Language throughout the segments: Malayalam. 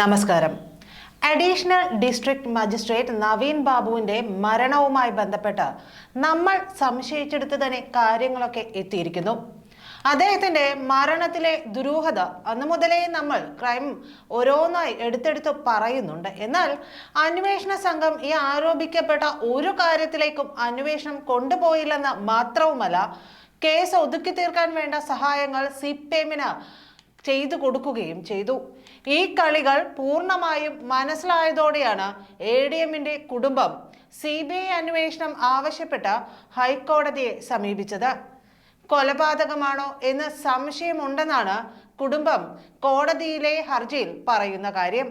നമസ്കാരം. അഡീഷണൽ ഡിസ്ട്രിക്ട് മജിസ്ട്രേറ്റ് നവീൻ ബാബുവിന്റെ മരണവുമായി ബന്ധപ്പെട്ട് നമ്മൾ സംശയിച്ചെടുത്ത് തന്നെ കാര്യങ്ങളൊക്കെ എത്തിയിരിക്കുന്നു. അദ്ദേഹത്തിന്റെ മരണത്തിലെ ദുരൂഹത അന്ന് മുതലേ നമ്മൾ ക്രൈം ഓരോന്നായി എടുത്തെടുത്ത് പറയുന്നുണ്ട്. എന്നാൽ അന്വേഷണ സംഘം ഈ ആരോപിക്കപ്പെട്ട ഒരു കാര്യത്തിലേക്കും അന്വേഷണം കൊണ്ടുപോയില്ലെന്ന് മാത്രവുമല്ല കേസ് ഒതുക്കി തീർക്കാൻ വേണ്ട സഹായങ്ങൾ സി പി എമ്മിന് ചെയ്തു കൊടുക്കുകയും ചെയ്തു. ഈ കളികൾ പൂർണമായും മനസ്സിലായതോടെയാണ് എ ഡി എമ്മിന്റെ കുടുംബം സി ബി ഐ അന്വേഷണം ആവശ്യപ്പെട്ട് ഹൈക്കോടതിയെ സമീപിച്ചത്. കൊലപാതകമാണോ എന്ന് സംശയമുണ്ടെന്നാണ് കുടുംബം കോടതിയിലെ ഹർജിയിൽ പറയുന്ന കാര്യം.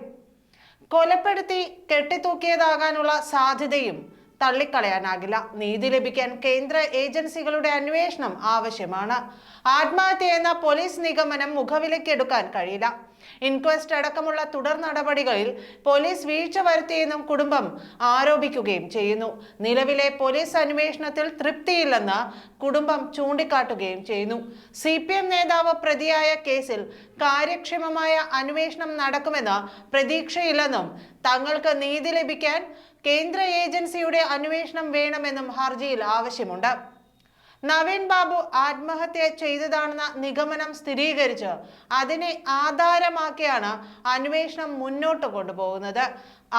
കൊലപ്പെടുത്തി കെട്ടിത്തൂക്കിയതാകാനുള്ള സാധ്യതയും തള്ളിക്കളയാനാകില്ല. നീതി ലഭിക്കാൻ കേന്ദ്ര ഏജൻസികളുടെ അന്വേഷണം ആവശ്യമാണ്. ആത്മഹത്യ എന്ന പോലീസ് നിഗമനം മുഖവിലക്കെടുക്കാൻ കഴിയില്ല. ഇൻക്വസ്റ്റ് അടക്കമുള്ള തുടർ നടപടികളിൽ പോലീസ് വീഴ്ച വരുത്തിയെന്നും കുടുംബം ആരോപിക്കുകയും ചെയ്യുന്നു. നിലവിലെ പോലീസ് അന്വേഷണത്തിൽ തൃപ്തിയില്ലെന്ന് കുടുംബം ചൂണ്ടിക്കാട്ടുകയും ചെയ്യുന്നു. സി പി എം നേതാവ് പ്രതിയായ കേസിൽ കാര്യക്ഷമമായ അന്വേഷണം നടക്കുമെന്ന് പ്രതീക്ഷയില്ലെന്നും തങ്ങൾക്ക് നീതി ലഭിക്കാൻ കേന്ദ്ര ഏജൻസിയുടെ അന്വേഷണം വേണമെന്നും ഹർജിയിൽ ആവശ്യമുണ്ട്. നവീൻ ബാബു ആത്മഹത്യ ചെയ്തതാണെന്ന നിഗമനം സ്ഥിരീകരിച്ച് അതിനെ ആധാരമാക്കിയാണ് അന്വേഷണം മുന്നോട്ട് കൊണ്ടുപോകുന്നത്.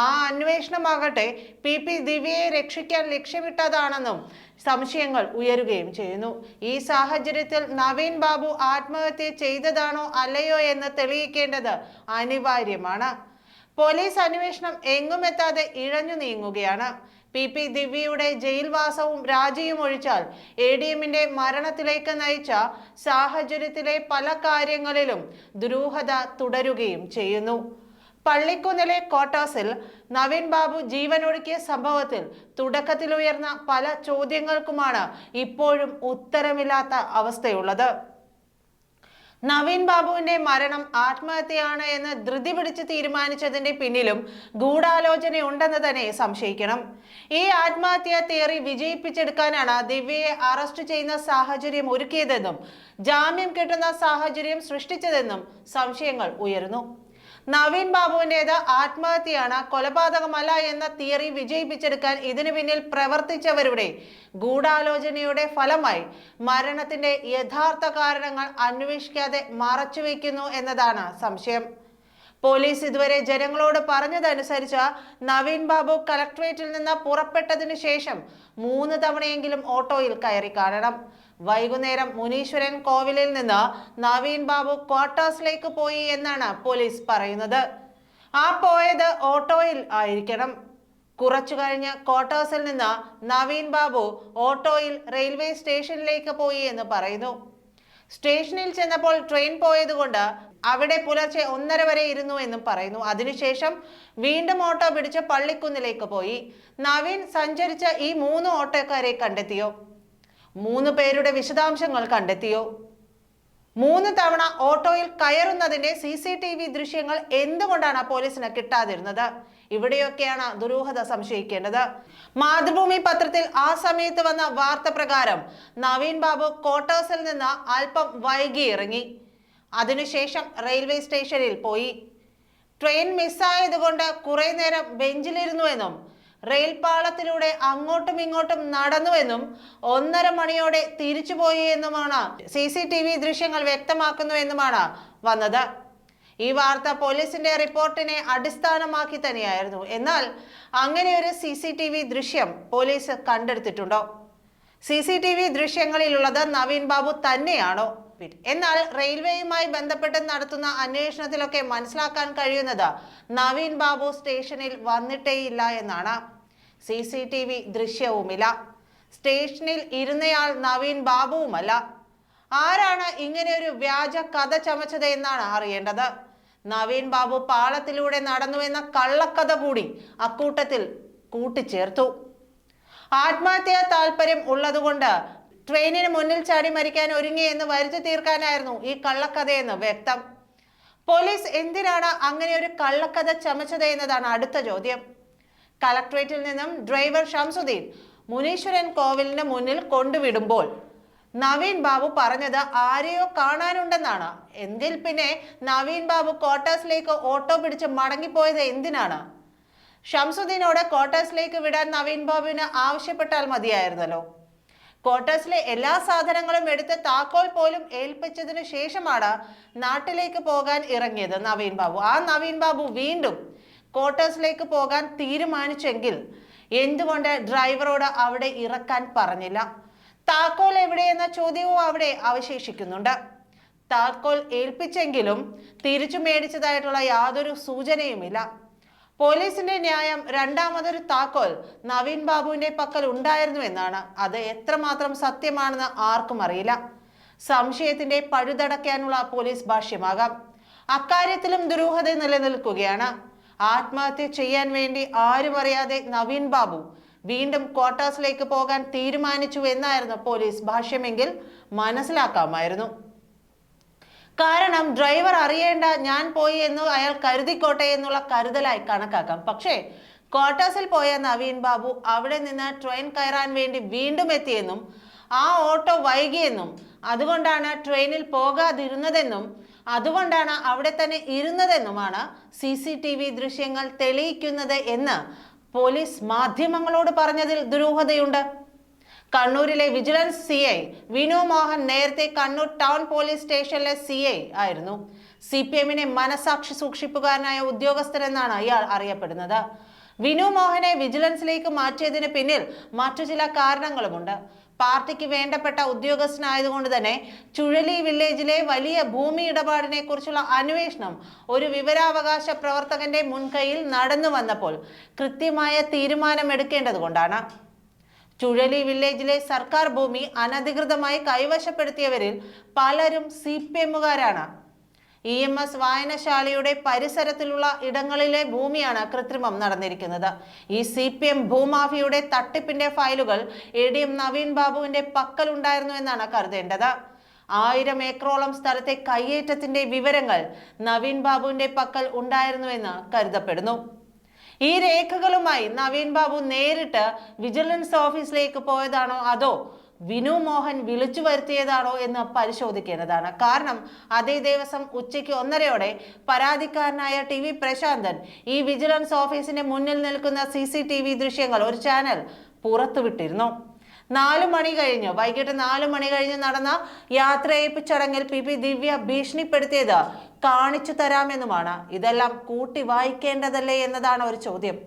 ആ അന്വേഷണമാകട്ടെ പി പി ദിവ്യയെ രക്ഷിക്കാൻ ലക്ഷ്യമിട്ടതാണെന്നും സംശയങ്ങൾ ഉയരുകയും ചെയ്യുന്നു. ഈ സാഹചര്യത്തിൽ നവീൻ ബാബു ആത്മഹത്യ ചെയ്തതാണോ അല്ലയോ എന്ന് തെളിയിക്കേണ്ടത് അനിവാര്യമാണ്. പോലീസ് അന്വേഷണം എങ്ങുമെത്താതെ ഇഴഞ്ഞു നീങ്ങുകയാണ്. പി പി ദിവ്യയുടെ ജയിൽവാസവും രാജിയും ഒഴിച്ചാൽ എ ഡി എമ്മിന്റെ മരണത്തിലേക്ക് നയിച്ച സാഹചര്യത്തിലെ പല കാര്യങ്ങളിലും ദുരൂഹത തുടരുകയും ചെയ്യുന്നു. പള്ളിക്കുന്നിലെ ക്വാർട്ടേഴ്സിൽ നവീൻ ബാബു ജീവനൊടുക്കിയ സംഭവത്തിൽ തുടക്കത്തിൽ ഉയർന്ന പല ചോദ്യങ്ങൾക്കുമാണ് ഇപ്പോഴും ഉത്തരമില്ലാത്ത അവസ്ഥയുള്ളത്. നവീൻ ബാബുവിന്റെ മരണം ആത്മഹത്യയാണ് എന്ന് ധൃതി പിടിച്ച് തീരുമാനിച്ചതിന്റെ പിന്നിലും ഗൂഢാലോചനയുണ്ടെന്ന് തന്നെ സംശയിക്കണം. ഈ ആത്മഹത്യാ തിയറി വിജയിപ്പിച്ചെടുക്കാനാണ് ദിവ്യയെ അറസ്റ്റ് ചെയ്യുന്ന സാഹചര്യം ഒരുക്കിയതെന്നും ജാമ്യം കിട്ടുന്ന സാഹചര്യം സൃഷ്ടിച്ചതെന്നും സംശയങ്ങൾ ഉയരുന്നു. നവീൻ ബാബുവിന്റേത് ആത്മഹത്യയാണ്. കൊലപാതകമല്ല എന്ന തിയറി വിജയിപ്പിച്ചെടുക്കാൻ ഇതിനു പിന്നിൽ പ്രവർത്തിച്ചവരുടെ ഗൂഢാലോചനയുടെ ഫലമായി മരണത്തിന്റെ യഥാർത്ഥ കാരണങ്ങൾ അന്വേഷിക്കാതെ മറച്ചുവെക്കുന്നു എന്നതാണ് സംശയം. പോലീസ് ഇതുവരെ ജനങ്ങളോട് പറഞ്ഞതനുസരിച്ച് നവീൻ ബാബു കലക്ട്രേറ്റിൽ നിന്ന് പുറപ്പെട്ടതിനു ശേഷം മൂന്ന് തവണയെങ്കിലും ഓട്ടോയിൽ കയറി കാണണം. വൈകുന്നേരം മുനീശ്വരൻ കോവിലിൽ നിന്ന് നവീൻ ബാബു ക്വാർട്ടേഴ്സിലേക്ക് പോയി എന്നാണ് പോലീസ് പറയുന്നത്. ആ പോയത് ഓട്ടോയിൽ ആയിരിക്കണം. കുറച്ചു കഴിഞ്ഞ് ക്വാർട്ടേഴ്സിൽ നിന്ന് നവീൻ ബാബു ഓട്ടോയിൽ റെയിൽവേ സ്റ്റേഷനിലേക്ക് പോയി എന്ന് പറയുന്നു. സ്റ്റേഷനിൽ ചെന്നപ്പോൾ ട്രെയിൻ പോയതുകൊണ്ട് അവിടെ പുലർച്ചെ ഒന്നര വരെ ഇരുന്നു എന്നും പറയുന്നു. അതിനുശേഷം വീണ്ടും ഓട്ടോ പിടിച്ച് പള്ളിക്കുന്നിലേക്ക് പോയി. നവീൻ സഞ്ചരിച്ച ഈ മൂന്ന് ഓട്ടോക്കാരെ കണ്ടെത്തിയോ? മൂന്ന് പേരുടെ വിശദാംശങ്ങൾ കണ്ടെത്തിയോ? മൂന്ന് തവണ ഓട്ടോയിൽ കയറുന്നതിന്റെ സി സി ടി വി ദൃശ്യങ്ങൾ എന്തുകൊണ്ടാണ് പോലീസിന് കിട്ടാതിരുന്നത്? ഇവിടെയൊക്കെയാണ് ദുരൂഹത സംശയിക്കേണ്ടത്. മാതൃഭൂമി പത്രത്തിൽ ആ സമയത്ത് വന്ന വാർത്ത പ്രകാരം നവീൻ ബാബു ക്വാർട്ടേഴ്സിൽ നിന്ന് അല്പം വൈകി ഇറങ്ങി. അതിനുശേഷം റെയിൽവേ സ്റ്റേഷനിൽ പോയി. ട്രെയിൻ മിസ്സായതുകൊണ്ട് കുറെ നേരം ബെഞ്ചിലിരുന്നുവെന്നും റെയിൽ പാളത്തിലൂടെ അങ്ങോട്ടും ഇങ്ങോട്ടും നടന്നുവെന്നും ഒന്നര മണിയോടെ തിരിച്ചുപോയി എന്നുമാണ് സി സി ടി വി ദൃശ്യങ്ങൾ വ്യക്തമാക്കുന്നുവെന്നുമാണ് വന്നത്. ഈ വാർത്ത പോലീസിന്റെ റിപ്പോർട്ടിനെ അടിസ്ഥാനമാക്കി തന്നെയായിരുന്നു. എന്നാൽ അങ്ങനെ ഒരു സി സി ടി വി ദൃശ്യം പോലീസ് കണ്ടെടുത്തിട്ടുണ്ടോ? സി സി ടി വി ദൃശ്യങ്ങളിലുള്ളത് നവീൻ ബാബു തന്നെയാണോ? എന്നാൽ റെയിൽവേയുമായി ബന്ധപ്പെട്ട് നടത്തുന്ന അന്വേഷണത്തിലൊക്കെ മനസ്സിലാക്കാൻ കഴിയുന്നത് നവീൻ ബാബു സ്റ്റേഷനിൽ വന്നിട്ടേയില്ല എന്നാണ്. സി സി ടി വി ദൃശ്യവുമില്ല. സ്റ്റേഷനിൽ ഇരുന്നയാൾ നവീൻ ബാബുവുമല്ല. ആരാണ് ഇങ്ങനെ ഒരു വ്യാജ കഥ ചമച്ചത് എന്നാണ് അറിയേണ്ടത്. നവീൻ ബാബു പാളത്തിലൂടെ നടന്നുവെന്ന കള്ളക്കഥ കൂടി അക്കൂട്ടത്തിൽ കൂട്ടിച്ചേർത്തു. ആത്മഹത്യാ താല്പര്യം ഉള്ളതുകൊണ്ട് ട്രെയിനിന് മുന്നിൽ ചാടി മരിക്കാൻ ഒരുങ്ങി എന്ന് വരുത്തി തീർക്കാനായിരുന്നു ഈ കള്ളക്കഥയെന്ന് വ്യക്തം. പോലീസ് എന്തിനാണ് അങ്ങനെ ഒരു കള്ളക്കഥ ചമച്ചത് എന്നതാണ് അടുത്ത ചോദ്യം. കളക്ട്രേറ്റിൽ നിന്നും ഡ്രൈവർ ഷംസുദ്ദീൻ മുനീശ്വരൻ കോവിലിന് മുന്നിൽ കൊണ്ടുവിടുമ്പോൾ നവീൻ ബാബു പറഞ്ഞത് ആരെയോ കാണാനുണ്ടെന്നാണ്. എന്തിൽ പിന്നെ നവീൻ ബാബു ക്വാർട്ടേഴ്സിലേക്ക് ഓട്ടോ പിടിച്ച് മടങ്ങിപ്പോയത് എന്തിനാണ്? ഷംസുദ്ദീനോട് ക്വാർട്ടേഴ്സിലേക്ക് വിടാൻ നവീൻ ബാബുവിന് ആവശ്യപ്പെട്ടാൽ മതിയായിരുന്നല്ലോ. ക്വാർട്ടേഴ്സിലെ എല്ലാ സാധനങ്ങളും എടുത്ത് താക്കോൽ പോലും ഏൽപ്പിച്ചതിനു ശേഷമാണ് നാട്ടിലേക്ക് പോകാൻ ഇറങ്ങിയത് നവീൻ ബാബു. ആ നവീൻ ബാബു വീണ്ടും ക്വാർട്ടേഴ്സിലേക്ക് പോകാൻ തീരുമാനിച്ചെങ്കിൽ എന്തുകൊണ്ട് ഡ്രൈവറോട് അവിടെ ഇറക്കാൻ പറഞ്ഞില്ല? താക്കോൽ എവിടെയെന്ന ചോദ്യവും അവിടെ അവശേഷിക്കുന്നുണ്ട്. താക്കോൽ ഏൽപ്പിച്ചെങ്കിലും തിരിച്ചു മേടിച്ചതായിട്ടുള്ള യാതൊരു സൂചനയുമില്ല. പോലീസിന്റെ ന്യായം രണ്ടാമതൊരു താക്കോൽ നവീൻ ബാബുവിന്റെ പക്കൽ ഉണ്ടായിരുന്നു എന്നാണ്. അത് എത്രമാത്രം സത്യമാണെന്ന് ആർക്കും അറിയില്ല. സംശയത്തിന്റെ പഴുതടക്കാനുള്ള പോലീസ് ഭാഷ്യമാകാം. അക്കാര്യത്തിലും ദുരൂഹത നിലനിൽക്കുകയാണ്. ആത്മഹത്യ ചെയ്യാൻ വേണ്ടി ആരും അറിയാതെ നവീൻ ബാബു വീണ്ടും ക്വാർട്ടേഴ്സിലേക്ക് പോകാൻ തീരുമാനിച്ചു എന്നായിരുന്നു പോലീസ് ഭാഷ്യമെങ്കിൽ മനസ്സിലാക്കാമായിരുന്നു. കാരണം ഡ്രൈവർ അറിയേണ്ട ഞാൻ പോയി എന്ന് അയാൾ കരുതിക്കോട്ടെ എന്നുള്ള കരുതലായി കണക്കാക്കാം. പക്ഷേ ക്വാർട്ടേഴ്സിൽ പോയ നവീൻ ബാബു അവിടെ നിന്ന് ട്രെയിൻ കയറാൻ വേണ്ടി വീണ്ടും എത്തിയെന്നും ആ ഓട്ടോ വൈകിയെന്നും അതുകൊണ്ടാണ് ട്രെയിനിൽ പോകാതിരുന്നതെന്നും അതുകൊണ്ടാണ് അവിടെ തന്നെ ഇരുന്നതെന്നുമാണ് സി സി ടി വി ദൃശ്യങ്ങൾ തെളിയിക്കുന്നത് എന്ന് പോലീസ് മാധ്യമങ്ങളോട് പറഞ്ഞതിൽ ദുരൂഹതയുണ്ട്. കണ്ണൂരിലെ vigilance C I Vinu Mohan നേരത്തെ കണ്ണൂർ ടൗൺ പോലീസ് സ്റ്റേഷനിലെ സി ഐ ആയിരുന്നു. സി പി എമ്മിനെ മനസാക്ഷി സൂക്ഷിപ്പുകാരനായ ഉദ്യോഗസ്ഥരെന്നാണ് ഇയാൾ അറിയപ്പെടുന്നത്. വിനു മോഹനെ വിജിലൻസിലേക്ക് മാറ്റിയതിന് പിന്നിൽ മറ്റു ചില കാരണങ്ങളുമുണ്ട്. പാർട്ടിക്ക് വേണ്ടപ്പെട്ട ഉദ്യോഗസ്ഥനായതുകൊണ്ട് തന്നെ ചുഴലി വില്ലേജിലെ വലിയ ഭൂമി ഇടപാടിനെ കുറിച്ചുള്ള അന്വേഷണം ഒരു വിവരാവകാശ പ്രവർത്തകന്റെ മുൻകൈയിൽ നടന്നു വന്നപ്പോൾ കൃത്യമായ തീരുമാനമെടുക്കേണ്ടതുകൊണ്ടാണ്. ചുഴലി വില്ലേജിലെ സർക്കാർ ഭൂമി അനധികൃതമായി കൈവശപ്പെടുത്തിയവരിൽ പലരും സി പി എമ്മുകാരാണ്. ഇ എം എസ് വായനശാലയുടെ പരിസരത്തിലുള്ള ഇടങ്ങളിലെ ഭൂമിയാണ് കൃത്രിമം നടന്നിരിക്കുന്നത്. ഈ സി പി എം ഭൂമാഫിയുടെ തട്ടിപ്പിന്റെ ഫയലുകൾ എ ഡി എം നവീൻ ബാബുവിന്റെ പക്കലുണ്ടായിരുന്നു എന്നാണ് കരുതേണ്ടത്. ആയിരം ഏക്കറോളം സ്ഥലത്തെ കയ്യേറ്റത്തിന്റെ വിവരങ്ങൾ നവീൻ ബാബുവിന്റെ പക്കൽ ഉണ്ടായിരുന്നുവെന്ന് കരുതപ്പെടുന്നു. ഈ രേഖകളുമായി നവീൻ ബാബു നേരിട്ട് വിജിലൻസ് ഓഫീസിലേക്ക് പോയതാണോ അതോ വിനു മോഹൻ വിളിച്ചു വരുത്തിയതാണോ എന്ന് പരിശോധിക്കേണ്ടതാണ്. കാരണം അതേ ദിവസം ഉച്ചയ്ക്ക് ഒന്നരയോടെ പരാതിക്കാരനായ ടി വി പ്രശാന്തൻ ഈ വിജിലൻസ് ഓഫീസിന്റെ മുന്നിൽ നിൽക്കുന്ന സി സി ടി വി ദൃശ്യങ്ങൾ ഒരു ചാനൽ പുറത്തുവിട്ടിരുന്നു. നാലു മണി കഴിഞ്ഞ്. വൈകിട്ട് നാലു മണി കഴിഞ്ഞ് നടന്ന യാത്രയയപ്പ് ചടങ്ങിൽ പി പി ദിവ്യ ഭീഷണിപ്പെടുത്തിയത് കാണിച്ചു തരാമെന്നുമാണ്. ഇതെല്ലാം കൂട്ടി വായിക്കേണ്ടതല്ലേ എന്നതാണ് ഒരു ചോദ്യം.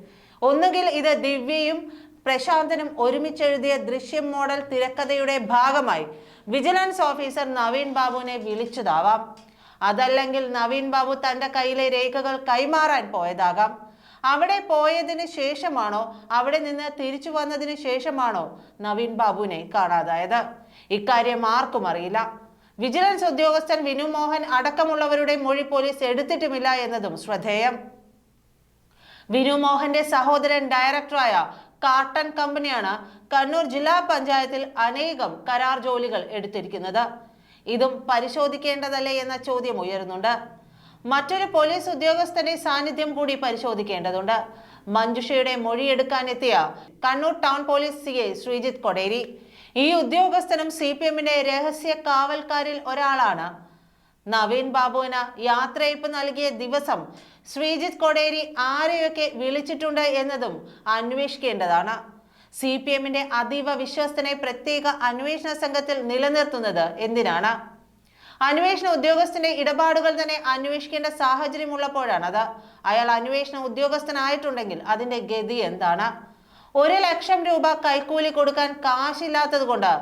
ഒന്നുകിൽ ഇത് ദിവ്യയും പ്രശാന്തനും ഒരുമിച്ചെഴുതിയ ദൃശ്യം മോഡൽ തിരക്കഥയുടെ ഭാഗമായി വിജിലൻസ് ഓഫീസർ നവീൻ ബാബുവിനെ വിളിച്ചതാവാം. അതല്ലെങ്കിൽ നവീൻ ബാബു തന്റെ കയ്യിലെ രേഖകൾ കൈമാറാൻ പോയതാകാം. അവിടെ പോയതിന് ശേഷമാണോ അവിടെ നിന്ന് തിരിച്ചു വന്നതിന് ശേഷമാണോ നവീൻ ബാബുവിനെ കാണാതായത്? ഇക്കാര്യം ആർക്കും അറിയില്ല. വിജിലൻസ് ഉദ്യോഗസ്ഥൻ വിനു മോഹൻ അടക്കമുള്ളവരുടെ മൊഴി പോലീസ് എടുത്തിട്ടുമില്ല എന്നതും ശ്രദ്ധേയം. വിനു മോഹന്റെ സഹോദരൻ ഡയറക്ടറായ കാട്ടൺ കമ്പനിയാണ് കണ്ണൂർ ജില്ലാ പഞ്ചായത്തിൽ അനേകം കരാർ ജോലികൾ എടുത്തിരിക്കുന്നത്. ഇതും പരിശോധിക്കേണ്ടതല്ലേ എന്ന ചോദ്യം ഉയരുന്നുണ്ട്. മറ്റൊരു പോലീസ് ഉദ്യോഗസ്ഥന്റെ സാന്നിധ്യം കൂടി പരിശോധിക്കേണ്ടതുണ്ട്. മഞ്ജുഷയുടെ മൊഴിയെടുക്കാനെത്തിയ Kannur town police C I Sreejith Koderi. ഈ ഉദ്യോഗസ്ഥനും സി പി എമ്മിന്റെ രഹസ്യ കാവൽക്കാരിൽ ഒരാളാണ് നവീൻ ബാബുവിന് യാത്രയപ്പ് നൽകിയ ദിവസം ശ്രീജിത് കൊടേരി ആരെയൊക്കെ വിളിച്ചിട്ടുണ്ട് എന്നതും അന്വേഷിക്കേണ്ടതാണ്. സി പി എമ്മിന്റെ അതീവ വിശ്വസ്തനെ പ്രത്യേക അന്വേഷണ സംഘത്തിൽ നിലനിർത്തുന്നത് എന്തിനാണ്? അന്വേഷണ ഉദ്യോഗസ്ഥന്റെ ഇടപാടുകൾ തന്നെ അന്വേഷിക്കേണ്ട സാഹചര്യമുള്ളപ്പോഴാണത്. അയാൾ അന്വേഷണ ഉദ്യോഗസ്ഥനായിട്ടുണ്ടെങ്കിൽ അതിന്റെ ഗതി എന്താണ്? ഒരു ലക്ഷം രൂപ കൈക്കൂലി കൊടുക്കാൻ കാശില്ലാത്തത് കൊണ്ട്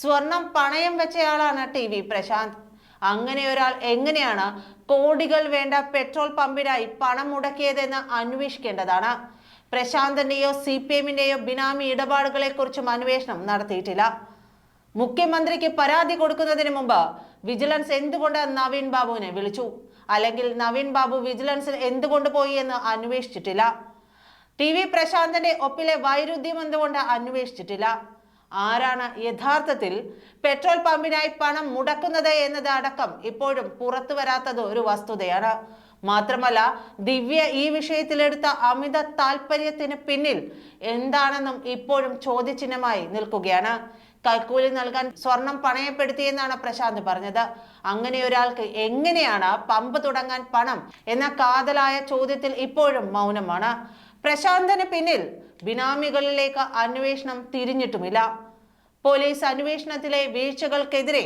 സ്വർണം പണയം വെച്ചയാളാണ് ടി വി പ്രശാന്ത്. അങ്ങനെ ഒരാൾ എങ്ങനെയാണ് കോടികൾ വേണ്ട പെട്രോൾ പമ്പിനായി പണം മുടക്കിയതെന്ന് അന്വേഷിക്കേണ്ടതാണ്? പ്രശാന്തന്റെയോ സി പി എമ്മിന്റെയോ ബിനാമി ഇടപാടുകളെ കുറിച്ചും അന്വേഷണം നടത്തിയിട്ടില്ല. മുഖ്യമന്ത്രിക്ക് പരാതി കൊടുക്കുന്നതിന് മുമ്പ് വിജിലൻസ് എന്തുകൊണ്ട് നവീൻ ബാബുവിനെ വിളിച്ചു? അല്ലെങ്കിൽ നവീൻ ബാബു വിജിലൻസിൽ എന്തുകൊണ്ട് പോയി എന്ന് അന്വേഷിച്ചിട്ടില്ല. ടി വി പ്രശാന്തന്റെ ഒപ്പിലെ വൈരുദ്ധ്യം എന്തുകൊണ്ട് അന്വേഷിച്ചിട്ടില്ല? ആരാണ് യഥാർത്ഥത്തിൽ പെട്രോൾ പമ്പിനായി പണം മുടക്കുന്നത് എന്നത് അടക്കം ഇപ്പോഴും പുറത്തു വരാത്തത് ഒരു വസ്തുതയാണ്. മാത്രമല്ല ദിവ്യ ഈ വിഷയത്തിലെടുത്ത അമിത താല്പര്യത്തിന് പിന്നിൽ എന്താണെന്നും ഇപ്പോഴും ചോദ്യചിഹ്നമായി നിൽക്കുകയാണ്. കൈക്കൂലി നൽകാൻ സ്വർണം പണയപ്പെടുത്തിയെന്നാണ് പ്രശാന്ത് പറഞ്ഞത്. അങ്ങനെ ഒരാൾക്ക് എങ്ങനെയാണ് പമ്പ് തുടങ്ങാൻ പണം എന്ന കാതലായ ചോദ്യത്തിൽ ഇപ്പോഴും മൗനമാണ്. പ്രശാന്തിന് പിന്നിൽ ബിനാമികളിലേക്ക് അന്വേഷണം തിരിഞ്ഞിട്ടുമില്ല. പോലീസ് അന്വേഷണത്തിലെ വീഴ്ചകൾക്കെതിരെ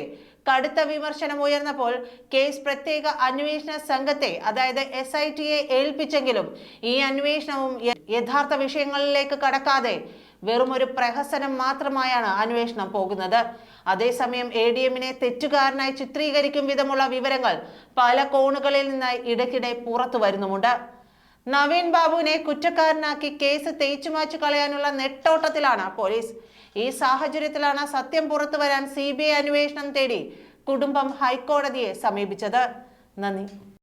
കടുത്ത വിമർശനം ഉയർന്നപ്പോൾ കേസ് പ്രത്യേക അന്വേഷണ സംഘത്തെ അതായത് എസ് ഐ ടിയെ ഏൽപ്പിച്ചെങ്കിലും ഈ അന്വേഷണവും യഥാർത്ഥ വിഷയങ്ങളിലേക്ക് കടക്കാതെ വെറും ഒരു പ്രഹസനം മാത്രമായാണ് അന്വേഷണം പോകുന്നത്. അതേസമയം എ ഡി എമ്മിനെ തെറ്റുകാരനായി ചിത്രീകരിക്കും വിധമുള്ള വിവരങ്ങൾ പല കോണുകളിൽ നിന്ന് ഇടയ്ക്കിടെ പുറത്തു വരുന്നുമുണ്ട്. നവീൻ ബാബുവിനെ കുറ്റക്കാരനാക്കി കേസ് തേച്ചുമാച്ചു കളയാനുള്ള നെട്ടോട്ടത്തിലാണ് പോലീസ്. ഈ സാഹചര്യത്തിലാണ് സത്യം പുറത്തു വരാൻ സി അന്വേഷണം തേടി കുടുംബം ഹൈക്കോടതിയെ സമീപിച്ചത്. നന്ദി.